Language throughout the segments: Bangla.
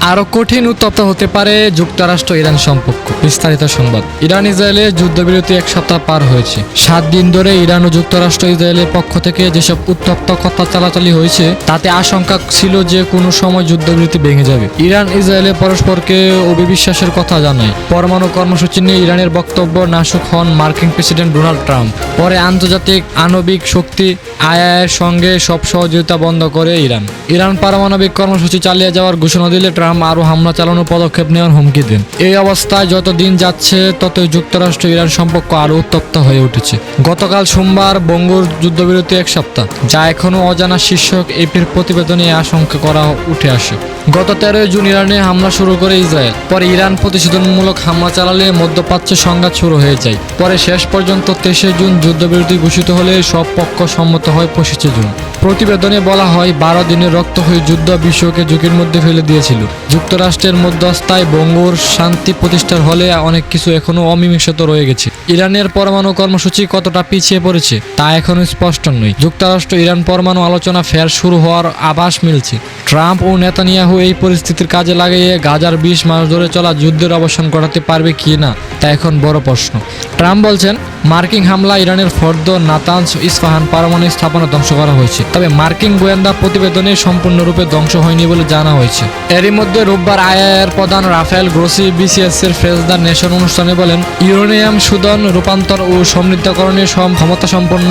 আরও কঠিন উত্তপ্ত হতে পারে যুক্তরাষ্ট্র ইরান সম্পর্ক। বিস্তারিত সংবাদ। ইরান ইসরায়েলে যুদ্ধবিরতি এক সপ্তাহ পার হয়েছে। সাত দিন ধরে ইরান ও যুক্তরাষ্ট্র ইসরায়েলের পক্ষ থেকে যেসব উত্তপ্ত কথা চালাচালি হয়েছে, তাতে আশঙ্কা ছিল যে কোনো সময় যুদ্ধবিরতি ভেঙে যাবে। ইরান ইসরায়েলে পরস্পরকে অবিশ্বাসের কথা জানায়। পরমাণু কর্মসূচি নিয়ে ইরানের বক্তব্য নাশুক হন মার্কিন প্রেসিডেন্ট ডোনাল্ড ট্রাম্প। পরে আন্তর্জাতিক আণবিক শক্তি আইআইয়ের সঙ্গে সব সহযোগিতা বন্ধ করে ইরান। ইরান পারমাণবিক কর্মসূচি চালিয়ে যাওয়ার ঘোষণা দিলে ট্রাম্প আরও হামলা চালানোর পদক্ষেপ নেওয়ার হুমকি দেন। এই অবস্থায় যত দিন যাচ্ছে, ততই যুক্তরাষ্ট্র ইরান সম্পর্ক আরও উত্তপ্ত হয়ে উঠেছে। গতকাল সোমবার বঙ্গুর যুদ্ধবিরতি এক সপ্তাহ, যা এখনও অজানা শীর্ষক এপির প্রতিবেদনে আশঙ্কা করা উঠে আসে। গত তেরোই জুন ইরানে হামলা শুরু করে ইসরায়েল। পরে ইরান প্রতিশোধনমূলক হামলা চালালে মধ্যপ্রাচ্যে সংঘাত শুরু হয়ে যায়। পরে শেষ পর্যন্ত তেইশে জুন যুদ্ধবিরতি ঘোষিত হলে সব পক্ষ সম্মত হয় পঁচিশে জুন। প্রতিবেদনে বলা হয়, বারো দিনের রক্ত হয়ে যুদ্ধ বিশ্বকে ঝুঁকির মধ্যে ফেলে দিয়েছিল। যুক্তরাষ্ট্রের মধ্যস্থায় বঙ্গুর শান্তি প্রতিষ্ঠার হলে অনেক কিছু এখনও অমীমাংসিত রয়ে গেছে। ইরানের পরমাণু কর্মসূচি কতটা পিছিয়ে পড়েছে তা এখনও স্পষ্ট নয়। যুক্তরাষ্ট্র ইরান পরমাণু আলোচনা ফের শুরু হওয়ার আভাস মিলছে। ট্রাম্প ও নেতানিয়াহু এই পরিস্থিতির কাজে লাগিয়ে গাজার বিশ মাস ধরে চলা যুদ্ধের অবসান ঘটাতে পারবে কি না, তা এখন বড় প্রশ্ন। ট্রাম্প বলছেন, মার্কিন হামলা ইরানের ফর্দ নাতানস ইস্পাহান পারমাণবিক স্থাপনা ধ্বংস করা হয়েছে। তবে মার্কিন গোয়েন্দা প্রতিবেদনে সম্পূর্ণরূপে ধ্বংস হয়নি বলে জানা হয়েছে। এরই মধ্যে রোববার আইআইএর প্রধান রাফেল গ্রোসি বিসিএস এর ফেস দ্য নেশন অনুষ্ঠানে বলেন, ইউরেনিয়াম সুদন, রূপান্তর ও সমৃদ্ধকরণের সম ক্ষমতা সম্পন্ন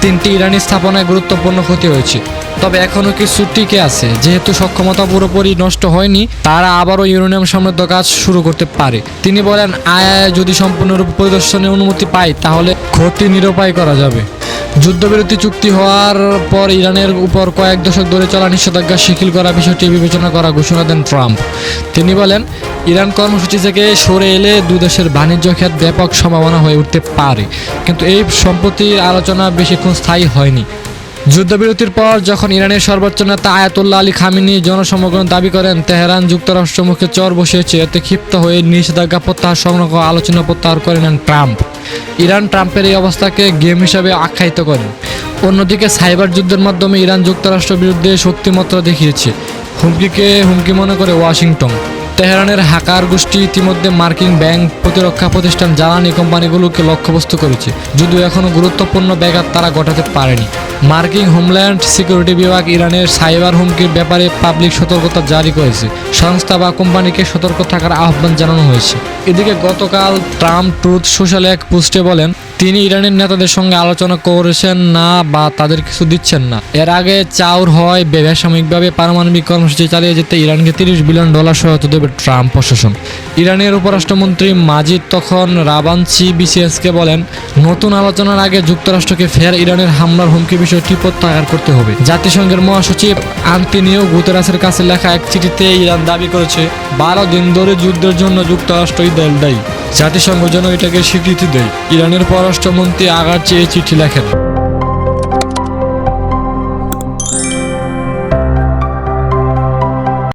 তিনটি ইরানি স্থাপনায় গুরুত্বপূর্ণ ক্ষতি হয়েছে। তবে এখনও কিছু টিকে আছে। যেহেতু সক্ষমতা পুরোপুরি নষ্ট হয়নি, তারা আবারও ইউরেনিয়াম সমৃদ্ধ কাজ শুরু করতে পারে। তিনি বলেন, আয়া যদি সম্পূর্ণরূপে পরিদর্শনের অনুমতি পায় তাহলে ক্ষতি নিরূপায় করা যাবে। যুদ্ধবিরতি চুক্তি হওয়ার পর ইরানের উপর কয়েক দশক ধরে চলা নিষেধাজ্ঞা শিথিল করা বিষয়টি বিবেচনা করা ঘোষণা দেন ট্রাম্প। তিনি বলেন, ইরান কর্মসূচি থেকে সরে এলে দুই দেশের বাণিজ্য ক্ষেত ব্যাপক সম্ভাবনা হয়ে উঠতে পারে। কিন্তু এই সম্পত্তির আলোচনা বেশিক্ষণ স্থায়ী হয়নি। যুদ্ধবিরতির পর যখন ইরানের সর্বোচ্চ নেতা আয়াতুল্লাহ আলী খামিনি জনসমগ্র দাবি করেন, তেহরান যুক্তরাষ্ট্র মুখে চর বসিয়েছে। এতে ক্ষিপ্ত হয়ে নিষেধাজ্ঞা প্রত্যাহার সংগ্রহ আলোচনা প্রত্যাহার করে নেন ট্রাম্প। ইরান ট্রাম্পের এই অবস্থাকে গেম হিসাবে আখ্যায়িত করেন অন্যদিকে সাইবার যুদ্ধের মাধ্যমে ইরান যুক্তরাষ্ট্রের বিরুদ্ধে শক্তিমাত্রা দেখিয়েছে। হুমকিকে হুমকি মনে করে ওয়াশিংটন। তেহরানের হাকার গোষ্ঠী ইতিমধ্যে মার্কিন ব্যাংক প্রতিরক্ষা প্রতিষ্ঠান জ্বালানি কোম্পানিগুলোকে লক্ষ্যবস্তু করেছে। যদিও এখনও গুরুত্বপূর্ণ ব্যাঘাত তারা ঘটাতে পারেনি। মার্কিন হোমল্যান্ড সিকিউরিটি বিভাগ ইরানের সাইবার হুমকির ব্যাপারে পাবলিক সতর্কতা জারি করেছে। সংস্থা বা কোম্পানিকে সতর্ক থাকার আহ্বান জানানো হয়েছে। এদিকে গতকাল ট্রাম্প ট্রুথ সোশ্যাল এক পোস্টে বলেন তিনি ইরানের নেতাদের সঙ্গে আলোচনা করেছেন না বা তাদের কিছু দিচ্ছেন না। এর আগে চাউর হয় বেসামরিকভাবে পারমাণবিক কর্মসূচি চালিয়ে যেতে ইরানকে তিরিশ বিলিয়ন ডলার সহায়তা দেবে ট্রাম্প প্রশাসন। ইরানের উপরাষ্ট্রমন্ত্রী মাজিদ তখন রাবানচি বিসিএসকে বলেন, নতুন আলোচনার আগে যুক্তরাষ্ট্রকে ফের ইরানের হামলার হুমকি বিষয়টি প্রত্যাহার করতে হবে। জাতিসংঘের মহাসচিব আন্তিনিও গুতেরাসের কাছে লেখা এক চিঠিতে ইরান দাবি করেছে, বারো দিন ধরে যুদ্ধের জন্য যুক্তরাষ্ট্রই দল দায়ী। জাতিসংঘ যেন এটাকে স্বীকৃতি দেয়। ইরানের পররাষ্ট্রমন্ত্রী আগার চেয়ে চিঠি লেখেন।